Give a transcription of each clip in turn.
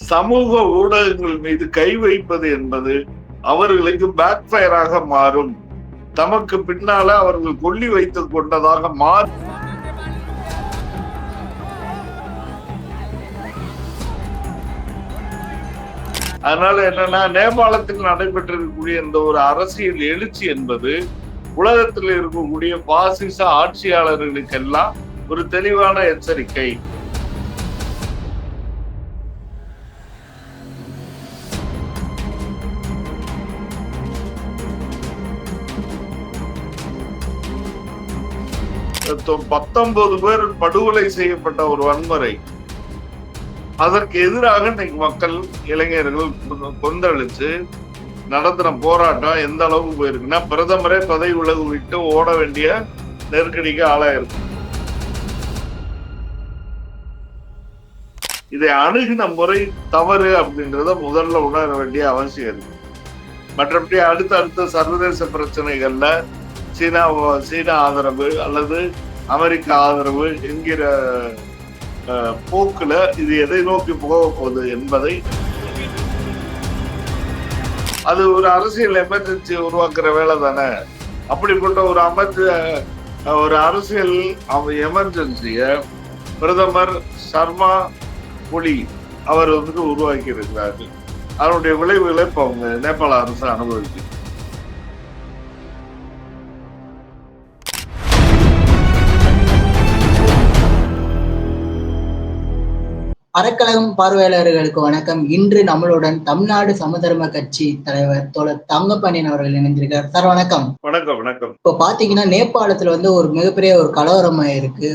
சமூக ஊடகங்கள் மீது கை வைப்பது என்பது அவர்களுக்கு பேக் ஃபயராக மாறும். தமக்கு பின்னால அவர்கள் கொல்லி வைத்துக் கொண்டதாக மாறும். அதனால என்னன்னா நேபாளத்தில் நடைபெற்றிருக்கக்கூடிய இந்த ஒரு அரசியல் எழுச்சி என்பது உலகத்தில் இருக்கக்கூடிய பாசிச ஆட்சியாளர்களுக்கெல்லாம் ஒரு தெளிவான எச்சரிக்கை. பத்தொன்பது பேர் படுகொலை செய்யப்பட்ட ஒரு வன்முறை. அதற்கு எதிராக இன்னைக்கு மக்கள் இளைஞர்கள் கொந்தளிச்சு நடத்தின போராட்டம் எந்த அளவுக்கு போயிருக்குன்னா பிரதமரே பதவி உலகு விட்டு ஓட வேண்டிய நெருக்கடிக்கு ஆளாயிருக்கு. இதை அணுகின முறை தவறு அப்படின்றத முதல்ல உணர வேண்டிய அவசியம் இருக்கு. மற்றபடி அடுத்த அடுத்த சர்வதேச பிரச்சனைகள்ல சீனா சீனா ஆதரவு அல்லது அமெரிக்க ஆதரவு என்கிற போக்குல இது எதை நோக்கி போக போகுது என்பதை அது ஒரு அரசியல் எமர்ஜென்சி உருவாக்குற வேலை தானே. அப்படிப்பட்ட ஒரு அமைச்ச ஒரு அரசியல் எமர்ஜென்சிய பிரதமர் சர்மா ஒளி அவர் வந்துட்டு உருவாக்கி இருக்கிறார் அதனுடைய விளைவுகளை இப்போ அவங்க நேபாள அரசு அனுபவிக்கு அறக்கழகம் பார்வையாளர்களுக்கு வணக்கம். இன்று நம்மளுடன் தமிழ்நாடு சமதர்ம கட்சி தலைவர் தோழர் தங்கப்பாண்டியன் அவர்கள் இணைந்திருக்கார் சார் வணக்கம். வணக்கம் வணக்கம். இப்போ பாத்தீங்கன்னா நேபாளத்துல வந்து ஒரு மிகப்பெரிய ஒரு கலவரம் இருக்கு.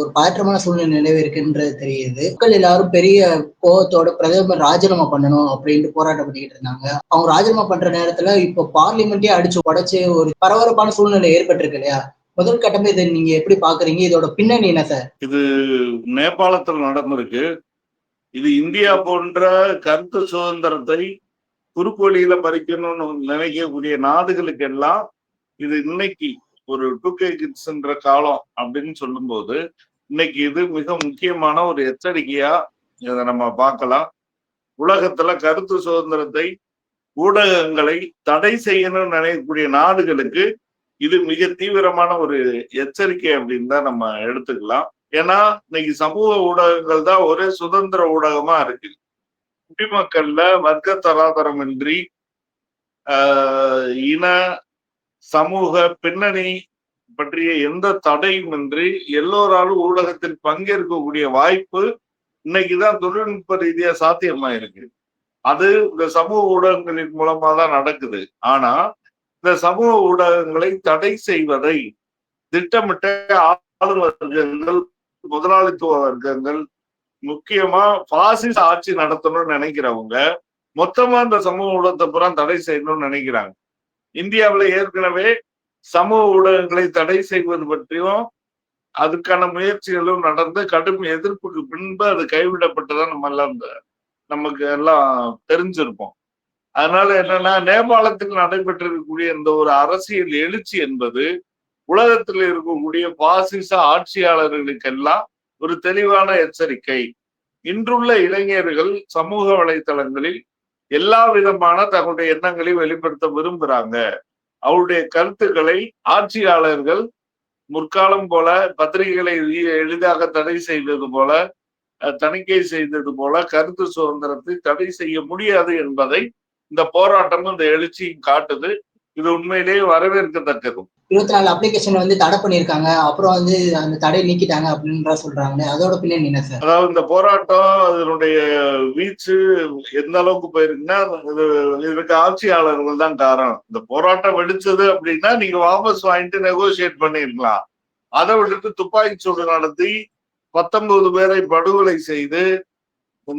ஒரு பதற்றமான சூழ்நிலை நிலவு இருக்குன்றது தெரியுது. மக்கள் எல்லாரும் பெரிய கோபத்தோட பிரதமர் ராஜினாமா பண்ணணும் அப்படின்ட்டு போராட்டம் பண்ணிக்கிட்டு இருந்தாங்க. அவங்க ராஜினாமா பண்ற நேரத்துல இப்போ பார்லிமெண்டே அடிச்சு உடைச்சு ஒரு பரபரப்பான சூழ்நிலை ஏற்பட்டிருக்கு இல்லையா? முதல் கட்டமே இதை நீங்க எப்படி பாக்குறீங்க? இதோட பின்னணி என்ன சார்? இது நேபாளத்தில் நடந்திருக்கு. இது இந்தியா போன்ற கருத்து சுதந்திரத்தை குறுக்கோழியில பறிக்கணும்னு நினைக்கக்கூடிய நாடுகளுக்கு எல்லாம் இது இன்னைக்கு ஒரு டூ கே கிட்ஸ்ன்ற காலம் அப்படின்னு சொல்லும்போது இன்னைக்கு இது மிக முக்கியமான ஒரு எச்சரிக்கையா இதை நம்ம பார்க்கலாம். உலகத்துல கருத்து சுதந்திரத்தை ஊடகங்களை தடை செய்யணும்னு நினைக்கக்கூடிய நாடுகளுக்கு இது மிக தீவிரமான ஒரு எச்சரிக்கை அப்படின்னு தான் நம்ம எடுத்துக்கலாம். ஏன்னா இன்னைக்கு சமூக ஊடகங்கள் தான் ஒரே சுதந்திர ஊடகமா இருக்கு. குடிமக்கள்ல வர்க்க தராதரமின்றி இன சமூக பின்னணி பற்றிய எந்த தடையும் இன்றி எல்லோராலும் ஊடகத்தில் பங்கேற்கக்கூடிய வாய்ப்பு இன்னைக்குதான் தொழில்நுட்ப ரீதியா சாத்தியமா இருக்கு அது இந்த சமூக ஊடகங்களின் மூலமா தான் நடக்குது. ஆனா இந்த சமூக ஊடகங்களை தடை செய்வதை திட்டமிட்ட ஆளும் வர்க்கங்கள் முதலாளித்துவ வர்க்கங்கள் முக்கியமா பாசிச ஆட்சி நடத்தணும்னு நினைக்கிறவங்க மொத்தமா இந்த சமூக ஊடகத்தை புறம் தடை செய்யணும்னு நினைக்கிறாங்க. இந்தியாவில ஏற்கனவே சமூக ஊடகங்களை தடை செய்வது பற்றியும் அதுக்கான முயற்சிகளும் நடந்து கடும் எதிர்ப்புக்கு பின்பு அது கைவிடப்பட்டதான் நம்ம எல்லாம் நமக்கு எல்லாம் தெரிஞ்சிருப்போம். அதனால என்னன்னா நேபாளத்தில் நடைபெற்றிருக்கக்கூடிய இந்த ஒரு அரசியல் எழுச்சி என்பது உலகத்தில் இருக்கக்கூடிய பாசிச ஆட்சியாளர்களுக்கெல்லாம் ஒரு தெளிவான எச்சரிக்கை. இன்றுள்ள இளைஞர்கள் சமூக வலைத்தளங்களில் எல்லா விதமான தங்களுடைய எண்ணங்களை வெளிப்படுத்த விரும்புறாங்க. அவருடைய கருத்துக்களை ஆட்சியாளர்கள் முற்காலம் போல பத்திரிகைகளை எளிதாக தடை செய்தது போல தணிக்கை செய்தது போல கருத்து சுதந்திரத்தை தடை செய்ய முடியாது என்பதை இந்த போராட்டமும் இந்த எழுச்சியும் காட்டுது. இது உண்மையிலேயே வரவேற்கத்தக்கது. இருபத்தி நாலு அப்ளிகேஷன் வந்து தடை பண்ணிருக்காங்க. அப்புறம் வந்து அந்த தடை நீக்கிட்டாங்க அப்படின்ற சொல்றாங்க அதோட பின்னாடி என்ன சார்? அதாவது இந்த போராட்டம் அதனுடைய வீச்சு எந்த அளவுக்கு போயிருக்குன்னா இது இதுக்கு ஆட்சியாளர்கள் தான் காரணம். இந்த போராட்டம் வெடிச்சது அப்படின்னா நீங்க வாபஸ் வாங்கிட்டு நெகோசியேட் பண்ணிருக்கலாம். அதை விட்டுட்டு துப்பாக்கி சூடு நடத்தி பத்தொன்பது பேரை படுகொலை செய்து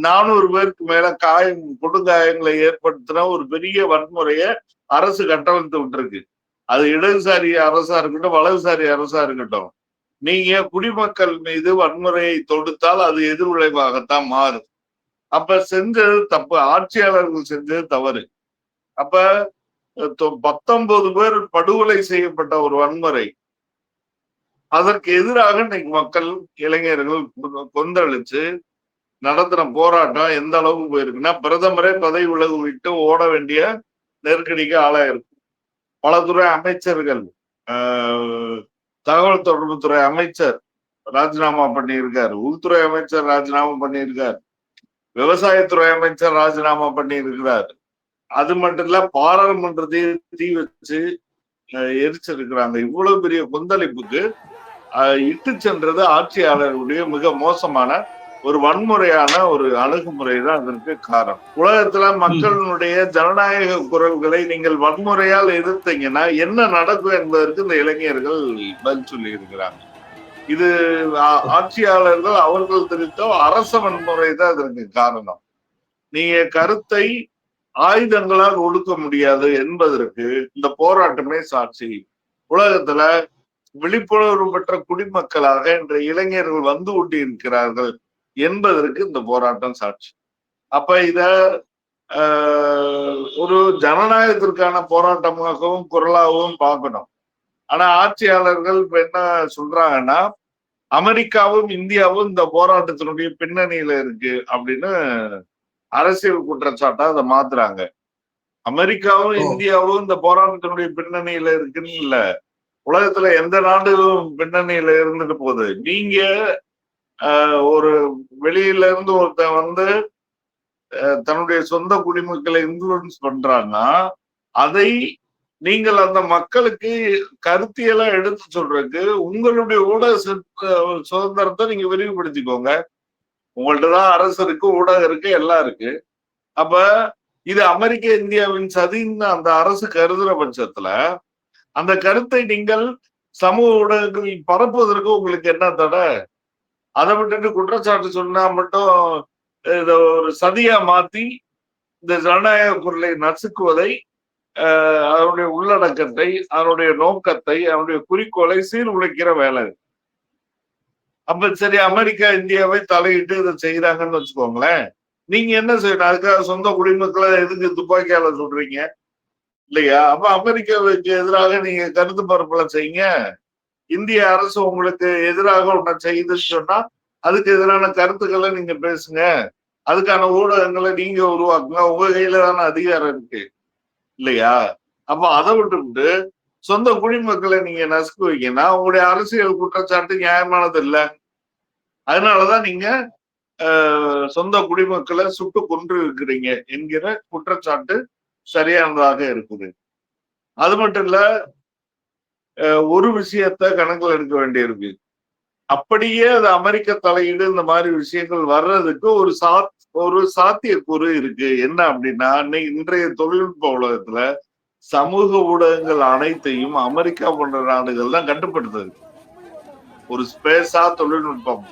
நானூறு பேருக்கு மேல காயம் கொடுங்காயங்களை ஏற்படுத்தின ஒரு பெரிய வன்முறைய அரசு கட்டமைத்து விட்டுருக்கு. அது இடதுசாரி அரசா இருக்கட்டும் வலதுசாரி அரசா இருக்கட்டும். நீங்க குடிமக்கள் மீது வன்முறையை தொடுத்தால் அது எதிர்விளைவாகத்தான் மாறும். அப்ப செஞ்சது தப்பு ஆட்சியாளர்கள் செஞ்சது தவறு. அப்ப பத்தொன்பது பேர் படுகொலை செய்யப்பட்ட ஒரு வன்முறை. அதற்கு எதிராக இன்னைக்கு மக்கள் இளைஞர்கள் கொந்தளிச்சு நடத்துற போராட்டம் எந்த அளவுக்கு போயிருக்குன்னா பிரதமரே பதவி விலகு விட்டு ஓட வேண்டிய நெருக்கடிக்கு ஆளாயிருக்கு. பல துறை அமைச்சர்கள் ஆஹ், தகவல் தொடர்புத்துறை அமைச்சர் ராஜினாமா பண்ணியிருக்காரு. உள்துறை அமைச்சர் ராஜினாமா பண்ணியிருக்காரு. விவசாயத்துறை அமைச்சர் ராஜினாமா பண்ணியிருக்கிறார். அது மட்டும் இல்ல பாராளுமன்றத்தையும் தீ வச்சு எரிச்சிருக்கிறாங்க. இவ்வளவு பெரிய கொந்தளிப்புக்கு அஹ், இட்டு சென்றது ஆட்சியாளர்களுடைய மிக மோசமான ஒரு வன்முறையான ஒரு அணுகுமுறை தான் அதற்கு காரணம். உலகத்துல மக்களினுடைய ஜனநாயக குரல்களை நீங்கள் வன்முறையால் எதிர்த்தீங்கன்னா என்ன நடக்கும் என்பதற்கு இந்த இளைஞர்கள் பதில் சொல்லி இருக்கிறாங்க இது ஆட்சியாளர்கள் அவர்கள் தெரிவித்த அரச வன்முறை தான் அதற்கு காரணம். நீங்க கருத்தை ஆயுதங்களால் ஒடுக்க முடியாது என்பதற்கு இந்த போராட்டமே சாட்சி. உலகத்துல விழிப்புணர்வு பெற்ற குடிமக்களாக இன்றைய இளைஞர்கள் வந்து கொண்டிருக்கிறார்கள். இருக்கிறார்கள் என்பதற்கு இந்த போராட்டம் சாட்சி. அப்ப இத ஒரு ஜனநாயகத்திற்கான போராட்டமாகவும் குரலாகவும் பார்க்கணும். ஆனா ஆட்சியாளர்கள் இப்ப என்ன சொல்றாங்கன்னா அமெரிக்காவும் இந்தியாவும் இந்த போராட்டத்தினுடைய பின்னணியில இருக்கு அப்படின்னு அரசியல் குற்றச்சாட்டா அதை மாத்துறாங்க. அமெரிக்காவும். இந்தியாவும் இந்த போராட்டத்தினுடைய பின்னணியில இருக்குன்னு இல்ல. உலகத்துல எந்த நாடுகளும் பின்னணியில இருந்துட்டு போகுது. நீங்க ஒரு வெளியில இருந்து ஒருத்தன் வந்து தன்னுடைய சொந்த குடிமக்களை இன்ஃபுளுன்ஸ் பண்றான்னா அதை நீங்கள் அந்த மக்களுக்கு கருத்தியெல்லாம் எடுத்து சொல்றதுக்கு உங்களுடைய ஊடக சுதந்திரத்தை நீங்க விரிவுபடுத்திக்கோங்க. உங்கள்ட்ட தான் அரசு இருக்கு ஊடகம் இருக்கு எல்லாம் இருக்கு. அப்ப இது அமெரிக்க இந்தியாவின் சதின்னு அந்த அரசு கருதுற பட்சத்துல அந்த கருத்தை நீங்கள் சமூக ஊடகங்களில் பரப்புவதற்கு உங்களுக்கு என்ன தடை? அதை விட்டுட்டு குற்றச்சாட்டு சொன்னா மட்டும் இத ஒரு சதியா மாத்தி இந்த ஜனநாயக பொருளை நசுக்குவதை ஆஹ், அதனுடைய உள்ளடக்கத்தை அதனுடைய நோக்கத்தை அதனுடைய குறிக்கோளை சீர்குலைக்கிற வேலை அப்ப சரி அமெரிக்கா இந்தியாவை தலையிட்டு இதை செய்யறாங்கன்னு வச்சுக்கோங்களேன். நீங்க என்ன செய்யணும்? அதுக்காக சொந்த குடிமக்களை எதுக்கு துப்பாக்கியால சொல்றீங்க இல்லையா? அப்ப அமெரிக்காவுக்கு எதிராக நீங்க கருத்து பரப்பல செய்யுங்க. இந்திய அரசு உங்களுக்கு எதிராக ஒன்ன செய்து சொன்னா அதுக்கு எதிரான கருத்துக்களை நீங்க பேசுங்க. அதுக்கான ஊடகங்களை நீங்க உருவாக்குங்க. உங்க கையில தானே அதிகாரம் இருக்கு. இல்லையா? அப்ப அதை விட்டுவிட்டு சொந்த குடிமக்களை நீங்க நசுக்குவீங்கன்னா உங்களுடைய அரசியல் குற்றச்சாட்டு நியாயமானது இல்லை. அதனாலதான் நீங்க ஆஹ், சொந்த குடிமக்களை சுட்டு கொன்று இருக்கிறீங்க என்கிற குற்றச்சாட்டு சரியானதாக இருக்குது. அது மட்டும் இல்ல ஒரு விஷயத்த கணக்கில் எடுக்க வேண்டியிருக்கு. அப்படியே அது அமெரிக்க தலையீடு இந்த மாதிரி விஷயங்கள் வர்றதுக்கு ஒரு சா ஒரு சாத்தியக்கூறு இருக்கு. என்ன அப்படின்னா இன்னைக்கு இன்றைய தொழில்நுட்ப உலகத்துல சமூக ஊடகங்கள் அனைத்தையும் அமெரிக்கா போன்ற நாடுகள் தான் கட்டுப்படுத்துது. ஒரு ஸ்பேஸா தொழில்நுட்பம்.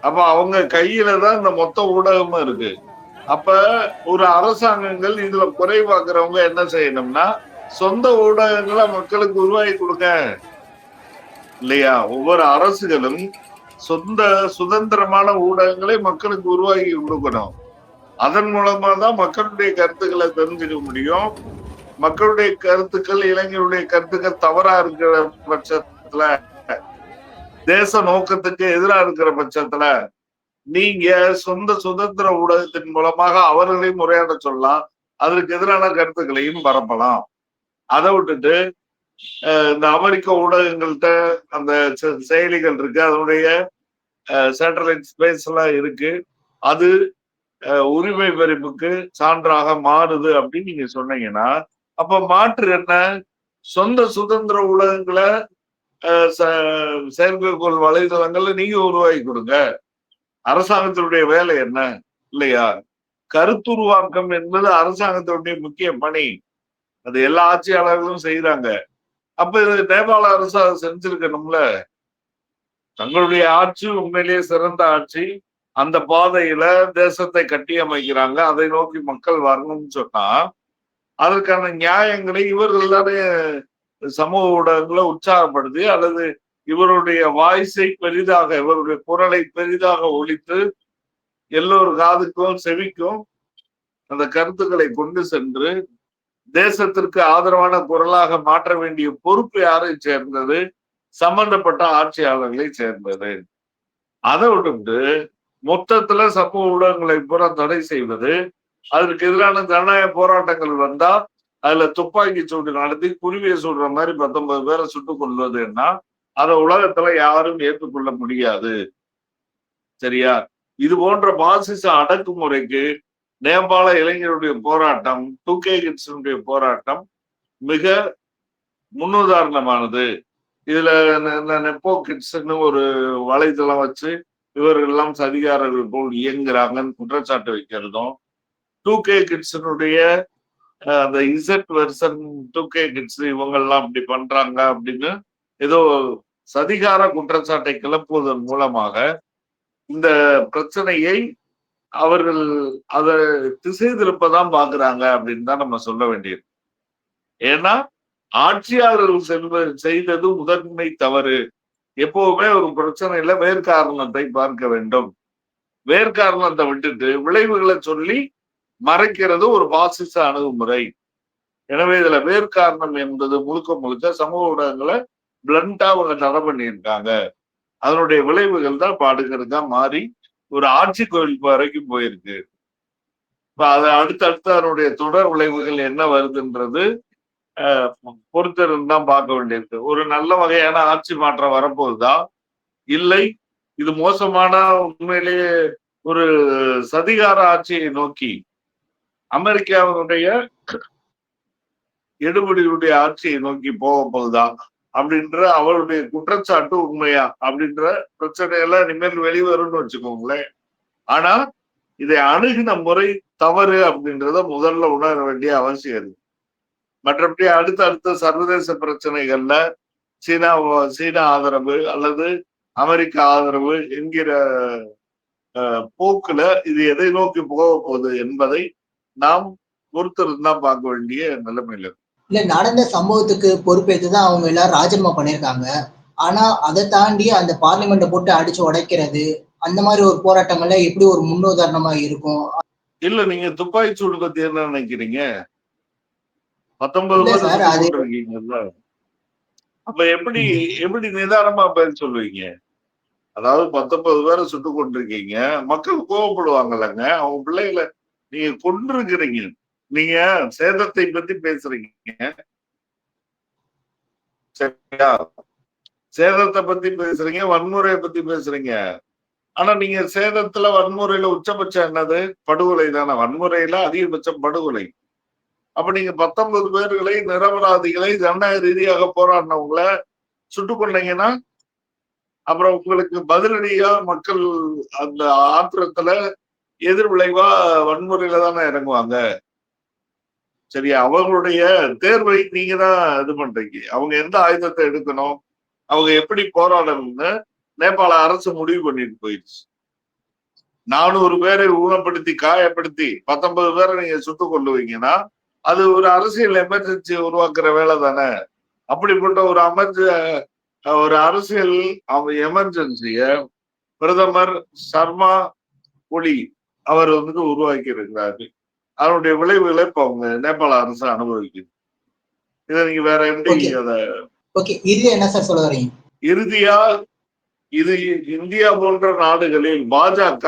அப்ப அவங்க கையில தான் இந்த மொத்த ஊடகமும் இருக்கு. அப்ப ஒரு அரசாங்கங்கள் இதுல குறைவாக்குறவங்க என்ன செய்யணும்னா சொந்த ஊடகங்களை மக்களுக்கு உருவாகி கொடுங்க இல்லையா? ஒவ்வொரு அரசுகளும் சொந்த சுதந்திரமான ஊடகங்களை மக்களுக்கு உருவாக்கி கொடுக்கணும். அதன் மூலமா தான் மக்களுடைய கருத்துக்களை தெரிஞ்சுக்க முடியும். மக்களுடைய கருத்துக்கள் இளைஞருடைய கருத்துக்கள் தவறா இருக்கிற பட்சத்துல தேச நோக்கத்துக்கு எதிரா இருக்கிற பட்சத்துல நீங்க சொந்த சுதந்திர ஊடகத்தின் மூலமாக அவர்களையும் உரையாட சொல்லலாம். அதற்கு எதிரான கருத்துக்களையும் பரப்பலாம். அதை விட்டுட்டு இந்த அமெரிக்க ஊடகங்கள்ட்ட அந்த செ- செயலிகள் இருக்கு. அதனுடைய சேட்டலைட் ஸ்பேஸ் எல்லாம் இருக்கு. அது அஹ், உரிமை பறிப்புக்கு சான்றாக மாறுது அப்படின்னு நீங்க சொன்னீங்கன்னா அப்ப மாற்று என்ன? சொந்த சுதந்திர ஊடகங்களை அஹ், ச- செயற்கைக்கோள் வலைதளங்கள்ல நீங்க உருவாக்கி கொடுங்க. அரசாங்கத்தினுடைய வேலை என்ன? இல்லையா? கருத்துருவாக்கம் என்பது அரசாங்கத்தினுடைய முக்கிய பணி. அது எல்லா ஆட்சியாளர்களும் செய்யறாங்க அப்ப இது நேபாள அரசு அதை செஞ்சிருக்கணும்ல? தங்களுடைய ஆட்சி உண்மையிலேயே சிறந்த ஆட்சி. அந்த பாதையில தேசத்தை கட்டியமைக்கிறாங்க. அதை நோக்கி மக்கள் வரணும்னு சொன்னா அதற்கான நியாயங்களை இவர்கள் தானே சமூக ஊடகங்களை உற்சாகப்படுத்தி அல்லது இவருடைய வாய்ஸை பெரிதாக இவருடைய குரலை பெரிதாக ஒழித்து எல்லோரு காதுக்கும் செவிக்கும் அந்த கருத்துக்களை கொண்டு சென்று தேசத்திற்கு ஆதரவான குரலாக மாற்ற வேண்டிய பொறுப்பு யாரை சேர்ந்தது? சம்பந்தப்பட்ட ஆட்சியாளர்களை சேர்ந்தது. அதை விட்டுட்டு மொத்தத்துல சமூக ஊடகங்களை பூரா தடை செய்வது. அதற்கு எதிரான ஜனநாயக போராட்டங்கள் வந்தா அதுல துப்பாக்கி சூடு நடத்தி குருவியை சுடுற மாதிரி பத்தொன்பது பேரை சுட்டுக் கொள்வதுன்னா அதை உலகத்துல யாரும் ஏற்றுக்கொள்ள முடியாது. சரியா? இது போன்ற பாசிச அடக்குமுறைக்கு நேபாள இளைஞருடைய போராட்டம் டூ கே கிட்ஸினுடைய போராட்டம் மிக முன்னுதாரணமானது. இதுல நெப்போ கிட்ஸ்ன்னு ஒரு வலைத்தளம் வச்சு இவர்கள் எல்லாம் சதிகாரர்கள் போல் இயங்குறாங்கன்னு குற்றச்சாட்டு வைக்கிறதும் டூ கே கிட்ஸினுடைய அந்த Z version two K kids இவங்கெல்லாம் அப்படி பண்றாங்க அப்படின்னு ஏதோ சதிகார குற்றச்சாட்டை கிளப்புவதன் மூலமாக இந்த பிரச்சனையை அவர்கள் அதை திசை திருப்பதான் பாக்குறாங்க அப்படின்னு தான் நம்ம சொல்ல வேண்டியது. ஏன்னா ஆட்சியாளர்கள் செல்வ செய்தது முதன்மை தவறு. எப்பவுமே ஒரு பிரச்சனையில வேர்க்காரணத்தை பார்க்க வேண்டும். வேர்காரணத்தை விட்டுட்டு விளைவுகளை சொல்லி மறைக்கிறது ஒரு பாசிச அணுகுமுறை. எனவே இதுல வேர்க்காரணம் என்பது முழுக்க முழுக்க சமூக ஊடகங்களை பிளண்டா அவங்க தடை பண்ணியிருக்காங்க. அதனுடைய விளைவுகள் தான் பாடுகிறதா மாறி ஒரு ஆட்சி கோவில் வரைக்கும் போயிருக்கு. இப்ப அது அடுத்தடுத்து அதனுடைய தொடர் விளைவுகள் என்ன வருதுன்றது பொறுத்திருந்து தான் பார்க்க வேண்டியிருக்கு. ஒரு நல்ல வகையான ஆட்சி மாற்றம் வரப்போகுதா? இல்லை. இது மோசமான உண்மையிலேயே ஒரு சதிகார ஆட்சியை நோக்கி அமெரிக்காவினுடைய எடுபடியுடைய ஆட்சியை நோக்கி போக போகுதா? அப்படின்ற அவருடைய குற்றச்சாட்டு உண்மையா அப்படின்ற பிரச்சனையெல்லாம் இனிமேல் வெளிவரும்னு வச்சுக்கோங்களேன். ஆனா இதை அணுகின முறை தவறு அப்படின்றத முதல்ல உணர வேண்டிய அவசியம் இருக்கு மற்றபடி அடுத்த அடுத்த சர்வதேச பிரச்சனைகள்ல சீனா சீனா ஆதரவு அல்லது அமெரிக்க ஆதரவு என்கிற போக்குல இது எதை நோக்கி போக போகுது என்பதை நாம் பொறுத்திருந்தான் பார்க்க வேண்டிய நிலைமையில இல்ல நடந்த சம்பவத்துக்கு பொறுப்பேற்று தான் அவங்க எல்லாரும் ராஜினாமா பண்ணியிருக்காங்க ஆனா அதை தாண்டி அந்த பார்லிமெண்ட்டை போட்டு அடிச்சு உடைக்கிறது அந்த மாதிரி ஒரு போராட்டங்கள்ல எப்படி ஒரு முன்னுதாரணமா இருக்கும்? இல்ல நீங்க துப்பாக்கி சூடு பத்தி என்ன நினைக்கிறீங்க? பத்தொன்பது அப்ப எப்படி எப்படி நிதானமா பேர் சொல்லுவீங்க? அதாவது பத்தொன்பது பேரை சுட்டு கொண்டிருக்கீங்க. மக்கள் கோவப்படுவாங்கல்லங்க. அவங்க பிள்ளைகளை நீங்க கொண்டிருக்கிறீங்க நீங்க சேதத்தை பத்தி பேசுறீங்க. சரியா? சேதத்தை பத்தி பேசுறீங்க வன்முறையை பத்தி பேசுறீங்க. ஆனா நீங்க சேதத்துல வன்முறையில உச்சபட்சம் என்னது? படுகொலை தானே. வன்முறையில அதிகபட்சம் படுகொலை. அப்ப நீங்க பத்தொன்பது பேர்களை நிரபராதிகளை ஜனநாயக ரீதியாக போராடினவங்களை சுட்டு கொண்டீங்கன்னா அப்புறம் உங்களுக்கு பதிலடியா மக்கள் அந்த ஆத்திரத்துல எதிர் விளைவா வன்முறையில தானே இறங்குவாங்க. சரியா அவங்களுடைய தேர்வை நீங்க தான் இது பண்றீங்க. அவங்க எந்த ஆயுதத்தை எடுக்கணும்? அவங்க எப்படி போராடணும்னு நேபாள அரசு முடிவு பண்ணிட்டு போயிடுச்சு. நானூறு பேரை ஊனப்படுத்தி காயப்படுத்தி பத்தொன்பது பேரை நீங்க சுட்டு கொள்ளுவீங்கன்னா அது ஒரு அரசியல் எமர்ஜென்சி உருவாக்குற வேலை தானே. அப்படிப்பட்ட ஒரு அமர்ஜ ஒரு அரசியல் எமர்ஜென்சிய பிரதமர் சர்மா ஒளி அவர் வந்து உருவாக்கி இருக்கிறாரு அதனுடைய விளைவுகளை இப்ப அவங்க நேபாள அரசு அனுபவிக்குது. இதை நீங்க வேற எப்படி அத என்ன சார் சொல்ல வரீங்க? இறுதியா இது இந்தியா போன்ற நாடுகளில் பாஜக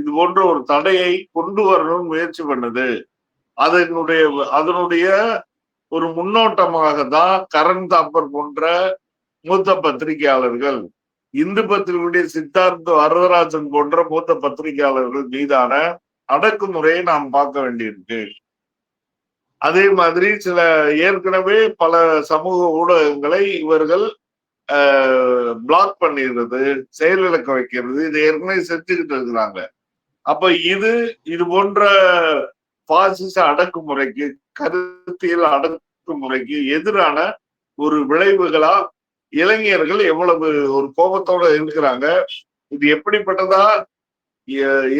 இது போன்ற ஒரு தடையை கொண்டு வரணும்னு முயற்சி பண்ணுது. அதனுடைய அதனுடைய ஒரு முன்னோட்டமாக தான் கரண் தாப்பர் போன்ற மூத்த பத்திரிகையாளர்கள் இந்து பத்திரிகையுடைய சித்தார்த்த வரதராஜன் போன்ற மூத்த பத்திரிகையாளர்கள் மீதான அடக்குமுறையை நாம் பார்க்க வேண்டியிருக்கு. அதே மாதிரி சில ஏற்கனவே பல சமூக ஊடகங்களை இவர்கள் பிளாக் பண்ணிடுறது செயலிழக்க வைக்கிறது இது ஏற்கனவே செஞ்சுக்கிட்டு இருக்கிறாங்க. அப்ப இது இது போன்ற பாசிச அடக்குமுறைக்கு கருத்தியல் அடக்குமுறைக்கு எதிரான ஒரு விளைவுகளா இளைஞர்கள் எவ்வளவு ஒரு கோபத்தோட இருக்கிறாங்க இது எப்படிப்பட்டதா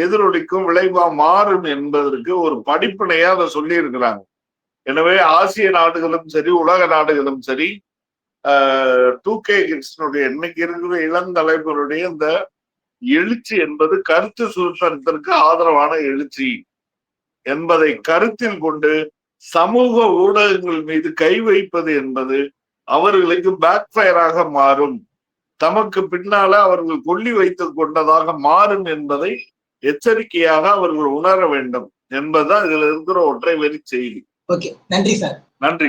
எதிரொலிக்கும் விளைவா மாறும் என்பதற்கு ஒரு படிப்பினையா அதை சொல்லி இருக்கிறாங்க எனவே ஆசிய நாடுகளும் சரி உலக நாடுகளும் சரி டூ கே கிட்ஸ்னுடைய இன்னைக்கு இருக்கிற இளந்தலைவருடைய இந்த எழுச்சி என்பது கருத்து சுதந்திரத்திற்கு ஆதரவான எழுச்சி என்பதை கருத்தில் கொண்டு சமூக ஊடகங்கள் மீது கை வைப்பது என்பது அவர்களுக்கு பேக் ஃபயராக மாறும். தமக்கு பின்னால அவர்கள் கொல்லி வைத்துக் கொண்டதாக மாறும் என்பதை எச்சரிக்கையாக அவர்கள் உணர வேண்டும் என்பதுதான் இதுல இருக்கிற ஒற்றை வரி செய்தி. ஓகே நன்றி சார். நன்றி.